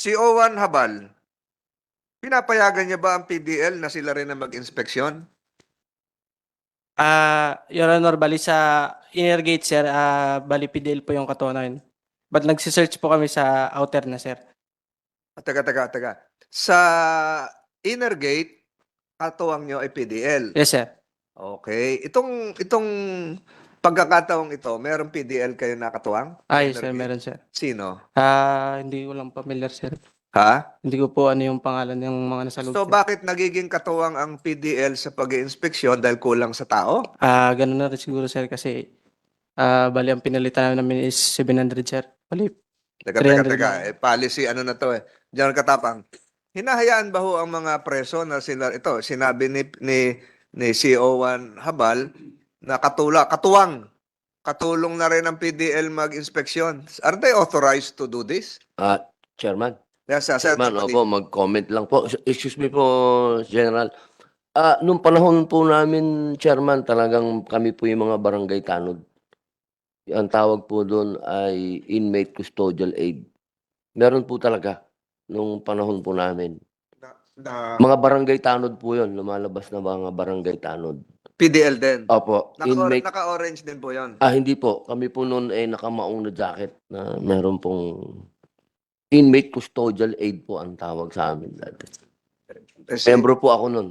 Si Owan Habal, pinapayagan niya ba ang PDL na sila rin ang mag-inspeksyon? Ah, Your Honor, bali sa inner gate, sir, ah, bali PDL po yung katunayan. But nagsisearch po kami sa outer na, sir. Ah, Taga, taga, taga. Sa inner gate, katuwang niyo ay PDL. Yes, sir. Okay. Itong, itong pagkakataong ito, merong PDL kayo nakatuwang? Yes, sir, meron, sir. Sino? Ah, hindi ko lang familiar, sir. Ha? Hindi ko po ano yung pangalan ng mga nasa loob. So sir. bakit nagiging katuwang ang PDL sa pag-iinspeksyon dahil kulang sa tao? Ah, ganun na rin siguro, sir, kasi ah, bali ang pinalitan namin is 700, sir. Bali, Teka, teka, 300 teka. lang. Eh, policy, ano na to eh. General Katapang. Hinahayaan ba ho ang mga preso na sila, ito, sinabi ni, ni, ni CO1 Habal na katula, katuwang, katulong na rin ang PDL mag-inspeksyon. Are they authorized to do this? Ah, Chairman. Yes, sir. Sir, Chairman, opo, mag-comment lang po. Excuse me po, General. Ah, nung panahon po namin, Chairman, talagang kami po yung mga barangay tanod. Ang tawag po doon ay inmate custodial aid. Meron po talaga nung panahon po namin. na, Mga barangay tanod po yun, lumalabas na mga barangay tanod. PDL din. Opo, Naka, inmate. naka-orange din po yon. Ah, hindi po. Kami po noon ay nakamaong na jacket na meron pong inmate custodial aid po ang tawag sa amin dati. Si, Membro po ako noon.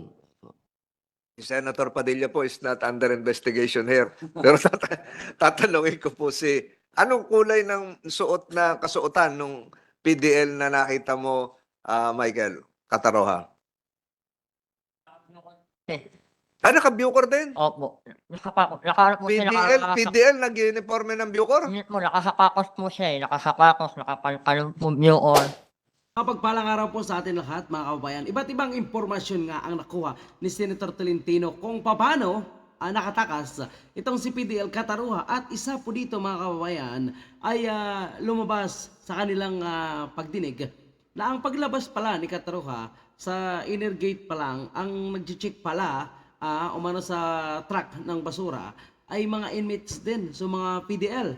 si Senator Padilla po is not under investigation here. Pero tata- tatanungin ko po si, anong kulay ng suot na kasuotan nung PDL na nakita mo, ah, Michael Kataroha? Ah, naka-Bucor din? Opo. Nakapakos. Nakaharap po siya. PDL, nakaka- PDL, nag-uniforme ng Bucor? Hindi po, nakasapakos po siya eh. Nakasapakos, nakapalkalong po yun. Kapagpalang araw po sa atin lahat mga kababayan. Iba't ibang impormasyon nga ang nakuha ni Senator Tolentino kung paano ah, nakatakas itong si PDL Kataruha at isa po dito mga kababayan ay ah, lumabas sa kanilang ah, pagdinig na ang paglabas pala ni Kataruha sa inner gate pa lang ang nag-check pala ah, umano sa truck ng basura ay mga inmates din so mga PDL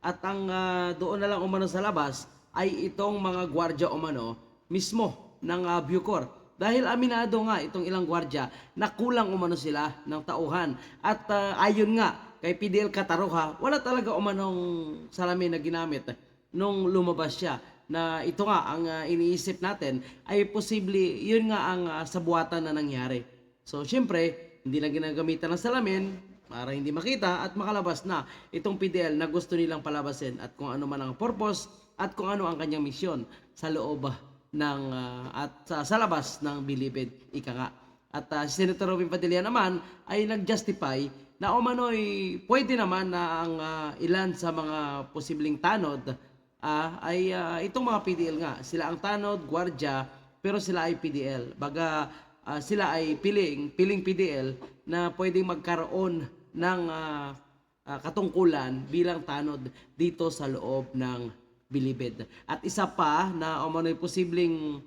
at ang ah, doon na lang umano sa labas ay itong mga gwardya umano mismo ng uh, Bucor. Dahil aminado nga itong ilang gwardya na kulang umano sila ng tauhan. At ah, ayon nga kay PDL Kataroha, wala talaga umanong salamin na ginamit nung lumabas siya na ito nga ang ah, iniisip natin ay posible yun nga ang ah, sabuatan na nangyari. So syempre, hindi na ginagamitan ng salamin para hindi makita at makalabas na itong PDL na gusto nilang palabasin at kung ano man ang purpose at kung ano ang kanyang misyon sa loob ng ah, at sa, sa labas ng Bilibid ika nga. At ah, si Senator Robin Padilla naman ay nag-justify na umano'y pwede naman na ang ah, ilan sa mga posibleng tanod ah, ay ah, itong mga PDL nga. Sila ang tanod, gwardya, pero sila ay PDL. Baga ah, sila ay piling, piling PDL na pwedeng magkaroon ng ah, ah, katungkulan bilang tanod dito sa loob ng Bilibid. At isa pa na umano'y posibleng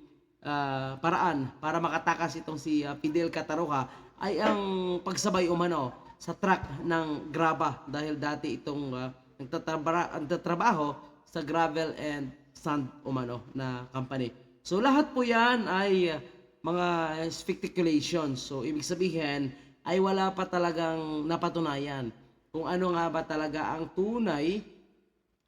ah, paraan para makatakas itong si ah, Fidel Cataroha ay ang pagsabay umano sa truck ng graba dahil dati itong uh, nagtatrabaho sa gravel and sand umano na company. So lahat po yan ay ah, mga speculations. So ibig sabihin ay wala pa talagang napatunayan kung ano nga ba talaga ang tunay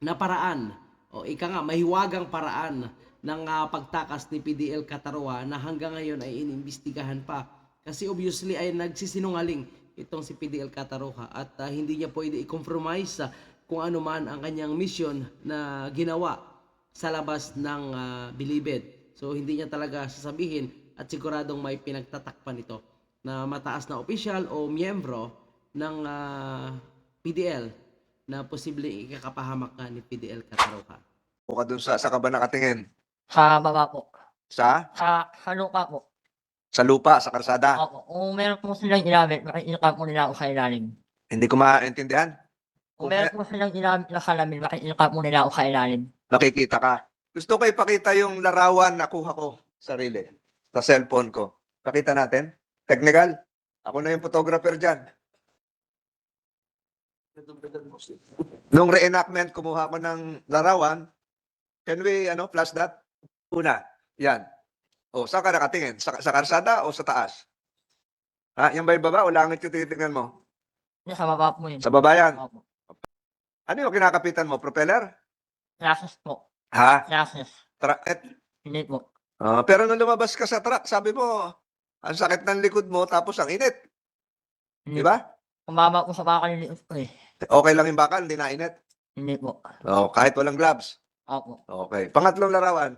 na paraan o ika nga mahiwagang paraan ng ah, pagtakas ni PDL Kataroa na hanggang ngayon ay inimbestigahan pa kasi obviously ay nagsisinungaling itong si PDL Kataroha at ah, hindi niya pwede i-compromise ah, kung ano man ang kanyang mission na ginawa sa labas ng ah, Bilibid. So hindi niya talaga sasabihin at siguradong may pinagtatakpan ito na mataas na opisyal o miyembro ng ah, PDL na posibleng ikakapahamak ka ni PDL Kataroka. Buka dun sa, sa ka ba nakatingin? Sa baba po. Sa? Sa, sa lupa po. Sa lupa, sa karsada? Opo. Kung meron po silang ginamit, makikita po nila ako sa ilalim. Hindi ko maintindihan. Kung meron po silang ginamit na salamin, makikita po nila ako sa ilalim. Nakikita ka. Gusto ko ipakita yung larawan na kuha ko sarili sa cellphone ko. Pakita natin. Technical. Ako na yung photographer dyan. Nung reenactment, kumuha ko ng larawan. Can we, ano, flash that? Una, yan. O, saan ka nakatingin? Sa, sa karsada o sa taas? Ha? Yan ba yung baba o langit yung titingnan mo? Yung sa baba po yun. Sa baba yan. Opo. Ano yung kinakapitan mo? Propeller? Classes po. Ha? Classes. Tra- et, Hindi po. Ah, pero nung lumabas ka sa truck, sabi mo, ang sakit ng likod mo, tapos ang init. Di Hindi ba? Kumama po sa kakaliliit ko eh. Okay lang yung bakal, hindi na init. Hindi po. Oh, kahit walang gloves. Opo. Okay. Pangatlong larawan.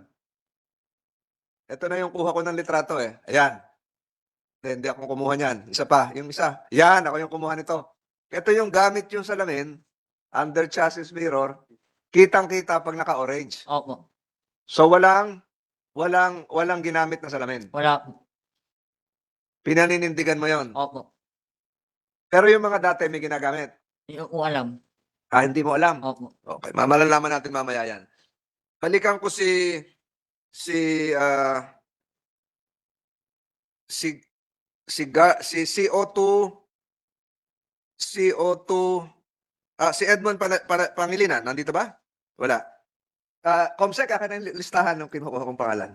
Ito na yung kuha ko ng litrato eh. Ayan. Hindi, hindi ako kumuha niyan. Isa pa, yung isa. Yan, ako yung kumuha nito. Ito yung gamit yung salamin, under chassis mirror, kitang-kita pag naka-orange. Opo. So walang, walang, walang ginamit na salamin. Wala po. Pinaninindigan mo yon. Opo. Pero yung mga dati may ginagamit. Hindi ko alam. Ah, hindi mo alam. Opo. Okay, mamalalaman natin mamaya yan. Balikan ko si si ah si si ga, si CO2 CO2 ah si Edmond para, para, Pangilinan nandito ba? Wala. Ah, Comsec akin ang listahan ng kinukuha kong pangalan.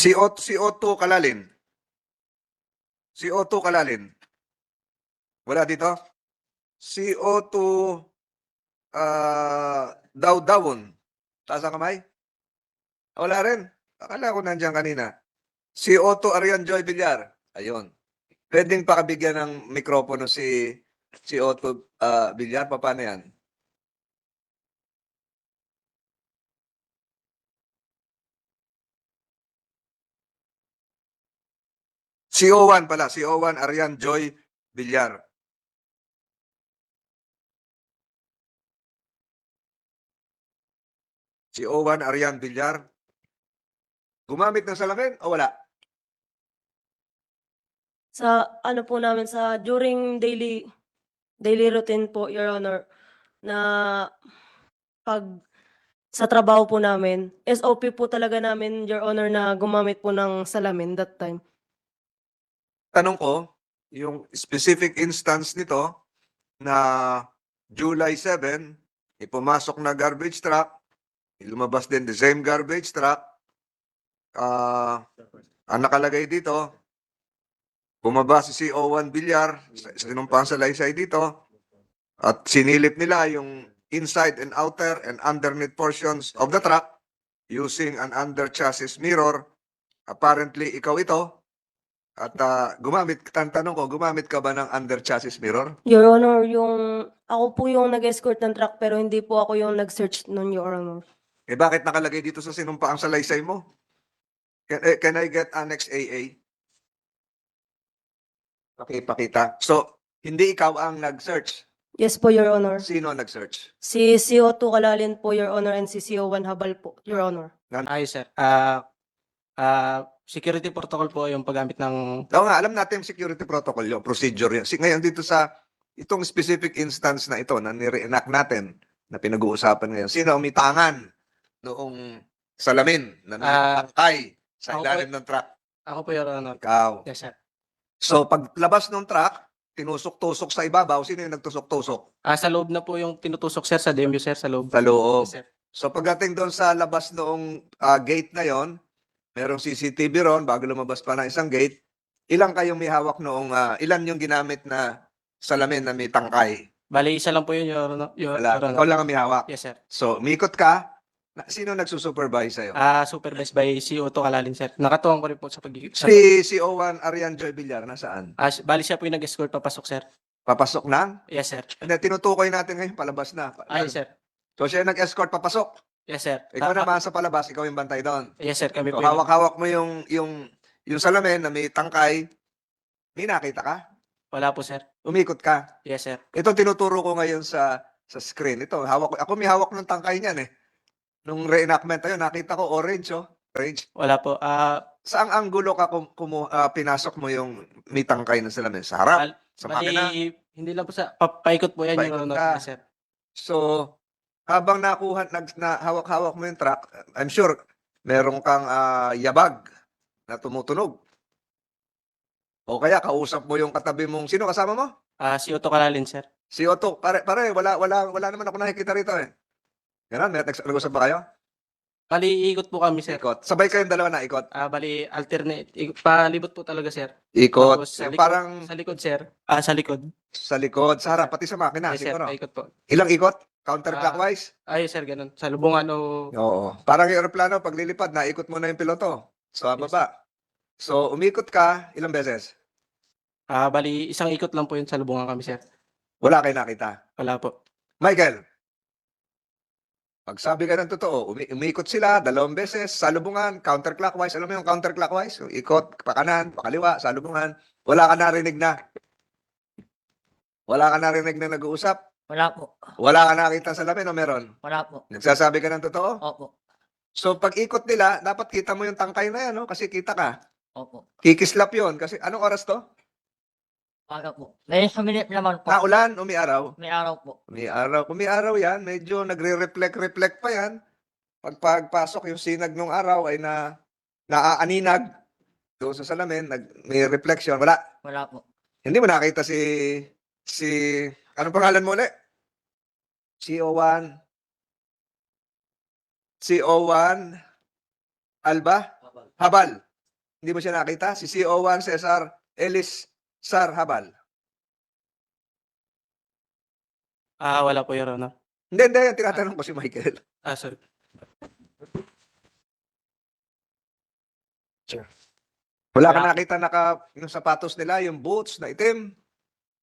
CO, CO2 Kalalin. CO2 Kalalin. Wala dito? CO2 ah Dawdawon. Taas ang kamay? Wala rin. Akala ko nandiyan kanina. CO2 Arian Joy Villar. Ayun. Pwedeng pakabigyan ng mikropono si CO2 ah, Villar. Pa- Paano yan? CO1 pala. CO1 Arian Joy Villar. Si Owan Arian Villar. Gumamit ng salamin o wala? Sa ano po namin sa during daily daily routine po your honor na pag sa trabaho po namin SOP po talaga namin your honor na gumamit po ng salamin that time. Tanong ko, yung specific instance nito na July 7, ipumasok na garbage truck, lumabas din the same garbage truck, ah ang nakalagay dito, bumaba si CO1 Villar, sinumpang sa laysay dito, at sinilip nila yung inside and outer and underneath portions of the truck using an under chassis mirror. Apparently, ikaw ito. At ah, gumamit, tan tanong ko, gumamit ka ba ng under chassis mirror? Your honor, yung ako po yung nag-escort ng truck pero hindi po ako yung nag-search nun your honor. Eh bakit nakalagay dito sa sinumpaang salaysay mo? Can, eh, can I get Annex AA? Okay, pakita. So, hindi ikaw ang nag-search. Yes po your honor. Sino ang nag-search? Si CO2 Kalalin po your honor and si CO1 Habal po your honor. Ayos, sir. Ah, ah, security protocol po yung paggamit ng Oo nga, alam natin yung security protocol yung procedure yun. Si, ngayon dito sa itong specific instance na ito na nire-enact natin na pinag-uusapan ngayon, sino ang may tangan noong salamin na Ah, nakakay sa ako ilalim ng truck? ako po, Your Honor. Ikaw. Yes, sir. So, paglabas ng truck, tinusok-tusok sa ibabaw, sino yung nagtusok-tusok? Ah, sa loob na po yung tinutusok, sir, sa DMU, sir, sa loob. Sa loob. Yes, sir. So, pagdating doon sa labas noong ah, gate na yon, merong CCTV ron bago lumabas pa ng isang gate. Ilang kayong may hawak noong, ah, ilan yung ginamit na salamin na may tangkay? Bali, isa lang po yun, Your Honor. Your, Wala. Your Honor. Ikaw lang ang may hawak. Yes, sir. So, umikot ka. Na, sino nagsusupervise sa'yo? Ah, supervised by CO2 Kalalin, sir. Nakatuwang ko rin po sa pag sa, Si, si Owan Arian Joy Villar, nasaan? Ah, bali siya po yung nag-escort papasok, sir. Papasok na? Yes, sir. Hindi, tinutukoy natin ngayon, palabas na. Ay, sir. So, siya yung nag-escort papasok. Yes, sir. Ikaw Ah, naman sa palabas, ikaw yung bantay doon. Yes, sir. Kami So, po yung... hawak-hawak mo yung, yung, yung salamin na may tangkay. May nakita ka? Wala po, sir. Umikot ka. Yes, sir. Ito tinuturo ko ngayon sa sa screen. Ito, hawak ko. Ako may hawak ng tangkay niyan eh. Nung reenactment tayo, nakita ko orange oh. Orange. Wala po. Ah, Saang anggulo ka kum, kumu, ah, pinasok mo yung may tangkay ng salamin? Sa harap? Bal- sa makina? bali, hindi lang po sa... Pa, paikot po yan, Paikot Your Honor. ka. Sir. So, habang nakuha, nag, na hawak-hawak mo yung truck, I'm sure, meron kang ah, yabag na tumutunog. O kaya kausap mo yung katabi mong, sino kasama mo? Ah, si Otto Kalalin, sir. Si Otto, pare, pare, wala, wala, wala naman ako nakikita rito eh. Ganun, nag- nag-usap ba kayo? Bali, ikot po kami, sir. Ikot. Sabay kayong dalawa na ikot. Ah, bali, alternate. ik- palibot po talaga, sir. Ikot. Tapos sa Yung likod, parang sa likod, sir. Ah, sa likod. sa likod, sa harap, pati sa makina, Yes, sir. siguro. Paikot po. Ilang ikot? Counterclockwise? Ay, sir, ganun. Sa lubungan o... Oo. Parang yung aeroplano, pag lilipad, naikot mo na yung piloto. Sa Yes. baba. So, umikot ka, ilang beses? Ah, bali, isang ikot lang po yun sa lubungan kami, sir. Wala kayo nakita. Wala po. Michael, pag sabi ka ng totoo, umi- umikot sila dalawang beses, salubungan, counterclockwise. Alam mo yung counterclockwise? Ikot, pakanan, pakaliwa, salubungan. Wala ka narinig na. Wala ka narinig na nag-uusap. Wala po. Wala ka nakita sa lamin o meron? Wala po. Nagsasabi ka ng totoo? Opo. So pag ikot nila, dapat kita mo yung tangkay na yan, no? Kasi kita ka. Opo. Kikislap yon Kasi anong oras to? Wala po. May suminip naman po. Naulan, umiaraw. May araw po. Umiaraw. Umiaraw yan, medyo nagre-reflect-reflect pa yan. Pag pagpasok yung sinag ng araw ay na naaaninag doon sa salamin, nag, may reflection. Wala. Wala po. Hindi mo nakita si si anong pangalan mo ulit? CO1 CO1 Alba? Habal. Hindi mo siya nakita? Si CO1 Cesar Ellis Sar Habal. Ah, wala po, Your Honor. Hindi, hindi. Yung tinatanong ko si Michael. Ah, sorry. Wala ka Wala. nakita naka yung sapatos nila, yung boots na itim.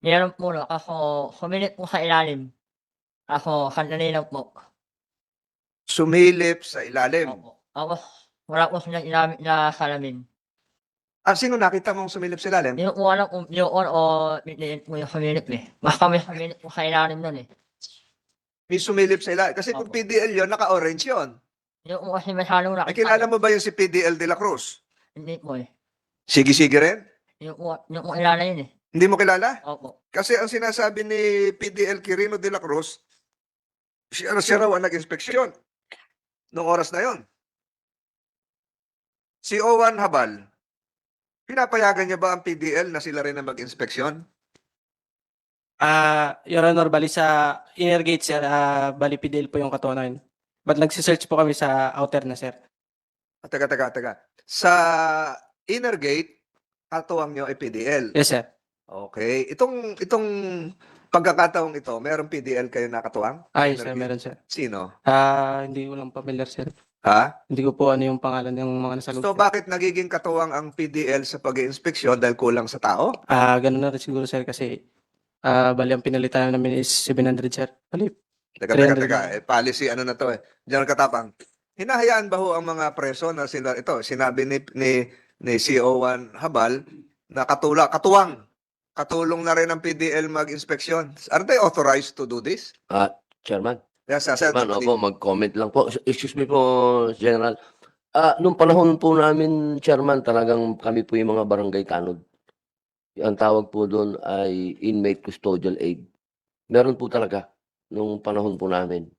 Meron po na. Ako, suminip po sa ilalim. Ako, sandali lang po. Sumilip sa ilalim. Opo. Ako, wala po silang inamit na salamin. Ah, sino nakita mong sumilip sa ilalim? Hindi ko alam kung yun o hindi po yung suminip eh. Basta may suminip po sa ilalim nun eh. May sumilip sa ilalim. Kasi kung Opo. PDL yon naka-orange yon. Yung po kasi masyadong Ay, nakita. kilala mo ba yung si PDL de la Cruz? Hindi po eh. Sige-sige rin? Yung po, yung po kilala yun eh. Hindi mo kilala? Opo. Kasi ang sinasabi ni PDL Quirino de la Cruz, siya, siya raw ang nag-inspeksyon noong oras na yon. Si Owan Habal, pinapayagan niya ba ang PDL na sila rin ang mag-inspeksyon? Ah, Your Honor, bali sa inner gate, sir. Ah, bali, PDL po yung katunayan. But nagsisearch po kami sa outer na, sir. Ah, Teka, teka, teka. Sa inner gate, katuwang niyo ay PDL. Yes, sir. Okay. Itong itong pagkakataong ito, merong PDL kayo nakatuwang? Yes, Inner sir. gate. Meron, sir. Sino? Ah, hindi ko lang familiar, sir. Ha? Hindi ko po ano yung pangalan ng mga nasa loob. So bakit nagiging katuwang ang PDL sa pag-iinspeksyon dahil kulang sa tao? Ah, ganun na rin siguro, sir, kasi ah, bali, ang pinalitan namin is 700, sir. Bali, Teka, teka, 300 teka. Eh, policy ano na to eh. General Katapang. Hinahayaan ba ho ang mga preso na sila, ito, sinabi ni, ni, ni CO1 Habal na katula, katuwang, katulong na rin ang PDL mag-inspeksyon. Are they authorized to do this? Chairman. Yes, sir. Sir, Man, opo, mag-comment lang po. Excuse me po, General. Ah, nung panahon po namin, Chairman, talagang kami po yung mga barangay tanod. Ang tawag po doon ay inmate custodial aid. Meron po talaga nung panahon po namin.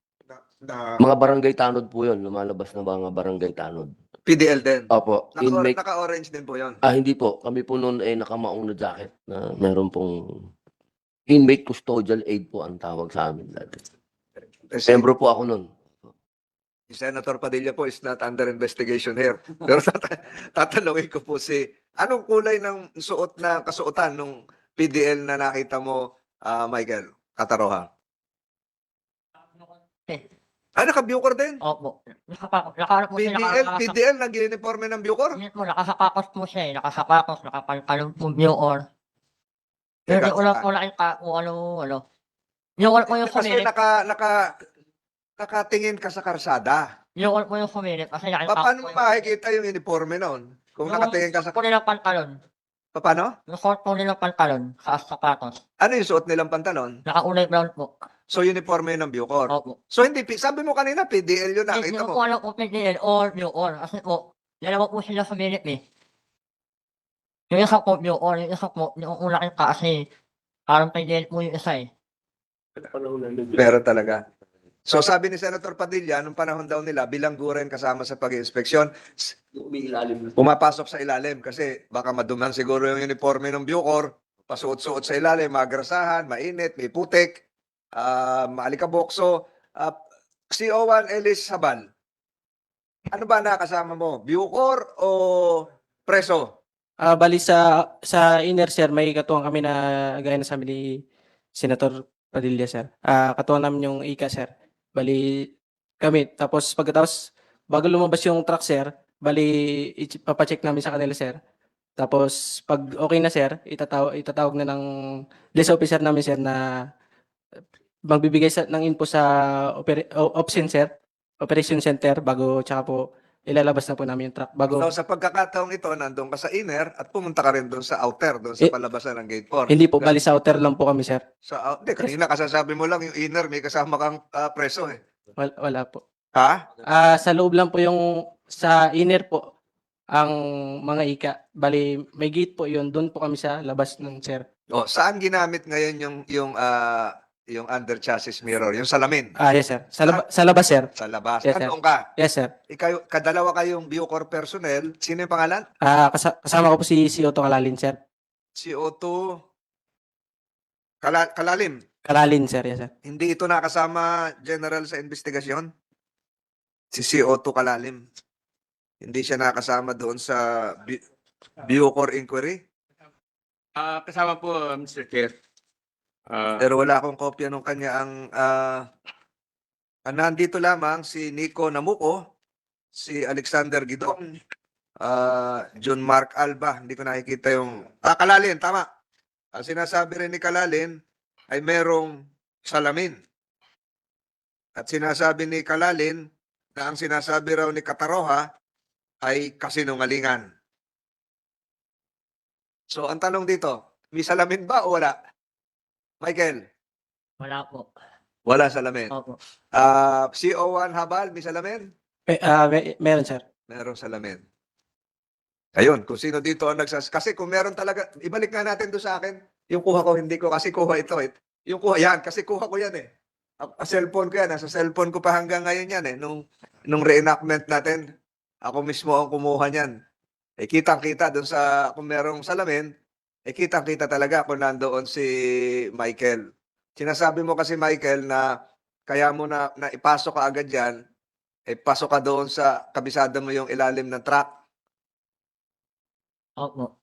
na- Mga barangay tanod po yun, lumalabas na mga barangay tanod. PDL din. Opo, Naka- inmate. Naka-orange din po yun. Ah, hindi po. Kami po noon ay nakamaong na jacket na meron pong inmate custodial aid po ang tawag sa amin dati. Membro po ako noon. si Senator Padilla po is not under investigation here. Pero tata- tatanungin ko po si, anong kulay ng suot na kasuotan nung PDL na nakita mo, ah, Michael Kataroha? Eh, Ah, naka-Bucor din? opo. Nakapa, nakaharap po siya. PDL, nakaka- PDL, nag-uniforme ng Bucor? Hindi po, nakasakakos po siya eh. Nakasakakos, nakapalkalong po yung or. Pero Teka, lang ah, nakita kung ano, ano. Yung or po yung Kasi suminip. naka, naka, nakatingin ka sa karsada. Yung or po yung suminip. Kasi nakita Pa, paano mo ko yung- makikita yung uniforme noon? Kung Yung nakatingin ka sa... po nilang pantalon. Pa- Paano? Yung suot po nilang pantalon sa sapatos. Ano yung suot nilang pantalon? Nakaulay brown po. So, uniforme ng Bucor. Opo. So, hindi, sabi mo kanina, PDL yun Hindi nakita ko mo. po alam kung PDL or yung or. Kasi po, dalawa po sila suminip eh. Yung isa po yung or, yung isa po yung una yung kasi parang PDL po yung isa eh. Meron talaga. So sabi ni Senator Padilla, nung panahon daw nila, bilangguran kasama sa pag-inspeksyon, s- pumapasok sa ilalim kasi baka maduman siguro yung uniforme ng Bucor, pasuot-suot sa ilalim, magrasahan, mainit, may putik, uh, maalikabok. So, uh, CO1 Ellis Sabal, ano ba nakasama mo? Bucor o preso? Ah, bali sa sa inner sir, may katuwang kami na gaya na sabi ni Senator Padilla sir. Ah, katuwang namin yung ICA sir. Bali kami tapos pagkatapos bago lumabas yung truck sir, bali i- papacheck namin sa kanila sir. Tapos pag okay na sir, itatawag itatawag na ng desk officer namin sir na magbibigay sa, ng info sa opera, o- opsin sir, operation center bago tsaka po ilalabas na po namin yung truck bago So sa pagkakataong ito, nandun ka sa inner at pumunta ka rin doon sa outer, doon sa Eh, palabasan ng gate 4. Hindi po, bali sa outer lang po kami, sir. Sa out, di, kanina kasasabi mo lang yung inner, may kasama kang ah, preso eh. Wala, wala po. Ha? Ah, sa loob lang po yung sa inner po ang mga ika. Bali, may gate po yun. Doon po kami sa labas ng sir. O, saan ginamit ngayon yung yung ah, yung under chassis mirror, yung salamin? Ah, yes, sir. Sa, laba- sa labas, sir. Sa labas. Yes, sir. Ka? Yes, sir. Ikaw, kadalawa kayong Bucor personnel. Sino yung pangalan? Ah, kasa- kasama ko po si si Otto Kalalin, sir. CO2 Kala, Kalalim. Kalalin, sir. Yes, sir. Hindi ito nakasama general sa investigasyon? Si CO2 Kalalim. Hindi siya nakasama doon sa Bu- Bucor inquiry? Ah, kasama po, Mr. Chair. Ah, Pero wala akong kopya nung kanya ang ah, ah, nandito lamang si Nico Namuko, si Alexander Gidong, ah, John Mark Alba, hindi ko nakikita yung ah, Kalalin, tama. Ang sinasabi rin ni Kalalin ay merong salamin. At sinasabi ni Kalalin na ang sinasabi raw ni Kataroha ay kasinungalingan. So ang tanong dito, may salamin ba o wala? Michael, Wala po. wala salamin. Opo. Ah, CO1 Habal, may salamin? May, ah, may- meron, sir. Meron salamin. Ayun, kung sino dito ang nagsas... Kasi kung meron talaga, ibalik nga natin doon sa akin. Yung kuha ko, hindi ko kasi kuha ito. Eh. Yung kuha, yan, kasi kuha ko yan eh. A, a cellphone ko yan, nasa cellphone ko pa hanggang ngayon yan eh. Nung, nung reenactment natin, ako mismo ang kumuha niyan. Eh, kitang-kita doon sa, kung merong salamin, eh, kitang-kita talaga kung nandoon si Michael. Sinasabi mo kasi, Michael, na kaya mo na, na ipasok ka agad yan, eh, pasok ka doon sa kabisada mo yung ilalim ng truck. Opo.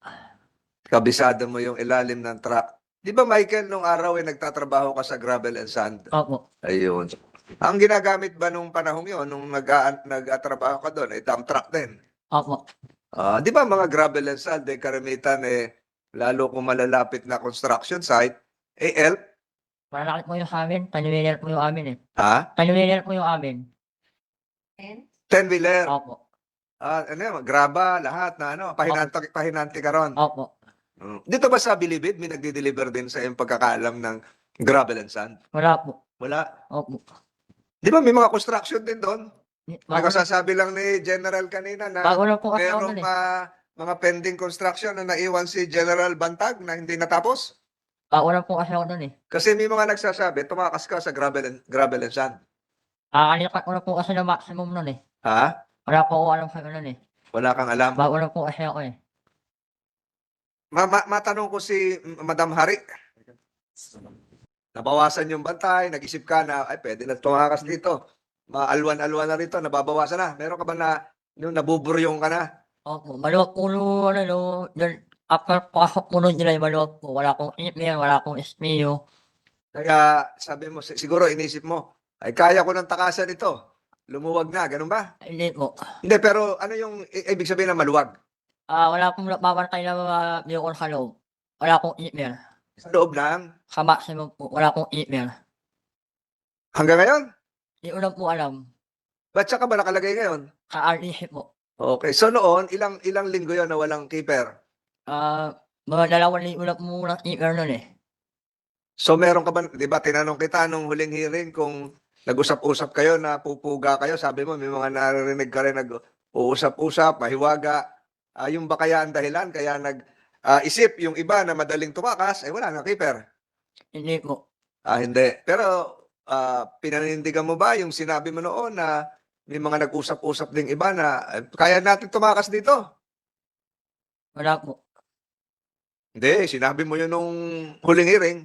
Kabisada mo yung ilalim ng truck. Di ba, Michael, nung araw ay nagtatrabaho ka sa gravel and sand? Opo. Ayun. Ang ginagamit ba nung panahong yon nung nag nagtatrabaho ka doon, ay dump truck din? Opo. Ah, di ba mga gravel and sand, eh, karamitan eh, lalo kung malalapit na construction site, eh, help? Malaki po yung amin. Tanuwiner po yung amin eh. Ha? Tanuwiner po yung amin. Ten-wheeler. Opo. Ah, ano yun, graba, lahat na ano, pahinante, pahinante ka ron. Opo. Mm. Dito ba sa Bilibid, may nagde-deliver din sa iyong pagkakaalam ng gravel and sand? Wala po. Wala. Opo. Di ba may mga construction din doon? Bago, Nakasasabi lang ni General kanina na bago lang po kasi ako merong nun eh. ah, mga pending construction na naiwan si General Bantag na hindi natapos. Bago lang po kasi ako nun eh. Kasi may mga nagsasabi, tumakas ka sa gravel and, gravel and sand. Kakalikat ko na po kasi na maximum nun eh. Ha? Wala po ako alam sa nun eh. Wala kang alam. Bago lang po kasi ako eh. Ma- ma- matanong ko si Madam Hari. Nabawasan yung bantay, nag-isip ka na, ay, pwede na tumakas dito. Maalwan-alwan na rito, nababawasan na. Meron ka ba na, yung nabuburyong ka na? Opo. Maluwag po nung ano no. Dun, after pasok po nun nila maluwag po. Wala akong email, wala akong SPO. Kaya sabi mo, si- siguro inisip mo, ay kaya ko ng takasan ito. Lumuwag na, ganun ba? Hindi po. Hindi, pero ano yung i- ibig sabihin ng maluwag? Ah, wala akong napapantay na mga biyokon sa loob. Wala akong email. Sa loob ng, Sa maximum po, wala akong email. hanggang ngayon? Hindi ko lang po alam. Ba't siya ka ba nakalagay ngayon? Sa RDC po. Okay, so noon, ilang ilang linggo yon na walang keeper. Ah, mga dalawang linggo po muna email nun eh. So meron ka ba, di ba, tinanong kita nung huling hearing kung nag-usap-usap kayo na pupuga kayo, sabi mo may mga naririnig ka rin nag-uusap-usap, mahiwaga. Ah, yung ba kaya ang dahilan? Kaya nag ah, isip yung iba na madaling tumakas, ay wala na keeper. Hindi po. Ah, hindi. Pero ah, pinanindigan mo ba yung sinabi mo noon na may mga nag-usap-usap ding iba na eh, kaya natin tumakas dito? Wala po. Hindi, sinabi mo yun nung huling hearing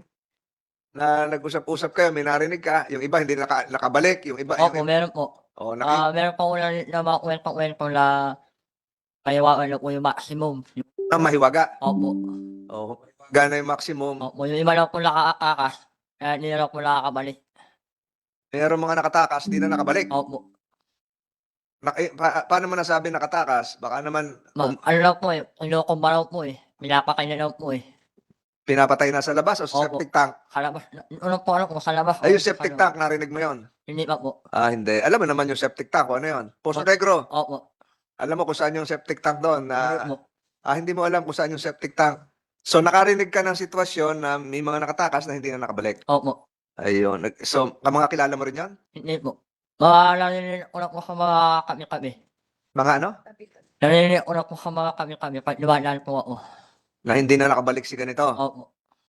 na nag-usap-usap kayo, may narinig ka, yung iba hindi naka, nakabalik, yung iba, Opo, yung, meron po. oh, naki, Ah, meron po na, na mga kwento-kwento na kayawakan na po yung maximum. na mahiwaga. Opo. Oh, gana yung maximum. Opo, yung iba lang po nakakakas. Kaya hindi na lang po nakakabalik. Meron mga nakatakas, hindi na nakabalik. Opo. Na, eh, pa- paano mo nasabi nakatakas? Baka naman Ma, um, ano lang po eh. Kinukumba lang po eh. Pinapakain na lang po eh. pinapatay na sa labas o sa Opo. septic tank? Kalabas. Ano po alam kung sa labas. Ay, yung septic sa- tank, narinig mo yon? Hindi pa po. Ah, hindi. Alam mo naman yung septic tank, kung ano yun? Poso. Negro, Opo. alam mo kung saan yung septic tank doon? Na, Ano po. ah, hindi mo alam kung saan yung septic tank. So, nakarinig ka ng sitwasyon na may mga nakatakas na hindi na nakabalik. Opo. Ayun. Nag- So, ka mga kilala mo rin yan? Hindi po. Mga narinig ko sa mga kami-kami. Mga ano? Narinig ko sa mga kami-kami. Pag lumalaan po ako. Na hindi na nakabalik si ganito. Opo.